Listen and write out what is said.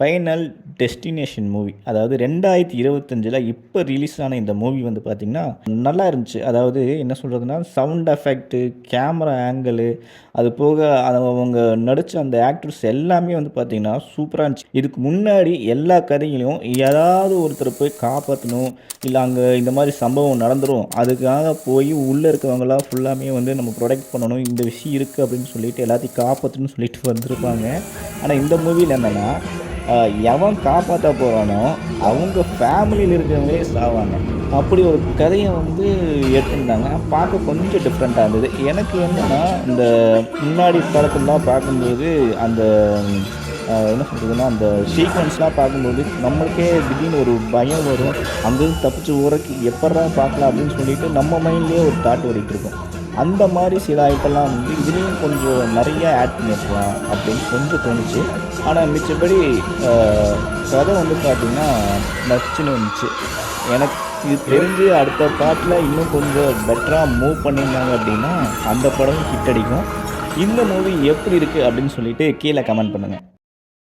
Final destination movie அதாவது ரெண்டாயிரத்தி இருபத்தஞ்சில் இப்போ ரிலீஸ் ஆன இந்த மூவி வந்து பார்த்திங்கன்னா நல்லா இருந்துச்சு. அதாவது என்ன சொல்கிறதுனா சவுண்ட் எஃபெக்ட்டு கேமரா ஆங்கிளு அது போக அவங்க நடித்த அந்த ஆக்டர்ஸ் எல்லாமே வந்து பார்த்திங்கன்னா சூப்பராக இருந்துச்சு. இதுக்கு முன்னாடி எல்லா கதைகளையும் ஏதாவது ஒருத்தர் போய் காப்பாற்றணும் இல்லை அங்கே இந்த மாதிரி சம்பவம் நடந்துடும் அதுக்காக போய் உள்ளே இருக்கிறவங்களாம் ஃபுல்லாமே வந்து நம்ம ப்ரொடெக்ட் பண்ணணும் இந்த விஷயம் இருக்குது அப்படின்னு சொல்லிட்டு எல்லாத்தையும் காப்பாற்றணும்னு சொல்லிட்டு வந்திருப்பாங்க. ஆனால் இந்த மூவியில் என்னென்னா எவன் காப்பாற்ற போகிறானோ அவங்க ஃபேமிலியில் இருக்கிறவங்களே சாவாங்க. அப்படி ஒரு கதையை வந்து எடுத்துருந்தாங்க. பார்க்க கொஞ்சம் டிஃப்ரெண்ட்டாக இருந்தது. எனக்கு என்னென்னா இந்த முன்னாடி படத்துலலாம் பார்க்கும்போது அந்த என்ன சொல்கிறதுன்னா அந்த சீக்வன்ஸ்லாம் பார்க்கும்போது நம்மளுக்கே திடீர்னு ஒரு பயம் வரும். அங்கேருந்து தப்பிச்சு ஊறக்கு எப்படா பார்க்கலாம் அப்படின்னு சொல்லிட்டு நம்ம மைண்ட்லேயே ஒரு தாட் ஓடிட்டு இருக்கும். அந்த மாதிரி சில ஐட்டம்லாம் வந்து இதுலேயும் கொஞ்சம் நிறைய ஆட் பண்ணியிருக்கலாம் அப்படின்னு கொஞ்சம் தோணுச்சு. ஆனால் மிச்சப்படி கதை வந்து பார்த்திங்கன்னா நச்சுன்னு இருந்துச்சு. எனக்கு இது தெரிஞ்சு அடுத்த பாட்டில் இன்னும் கொஞ்சம் பெட்டராக மூவ் பண்ணியிருந்தாங்க அப்படின்னா அந்த படம் ஹிட் அடிக்கும். இந்த மூவி எப்படி இருக்குது அப்படின்னு சொல்லிட்டு கீழே கமெண்ட் பண்ணுங்கள்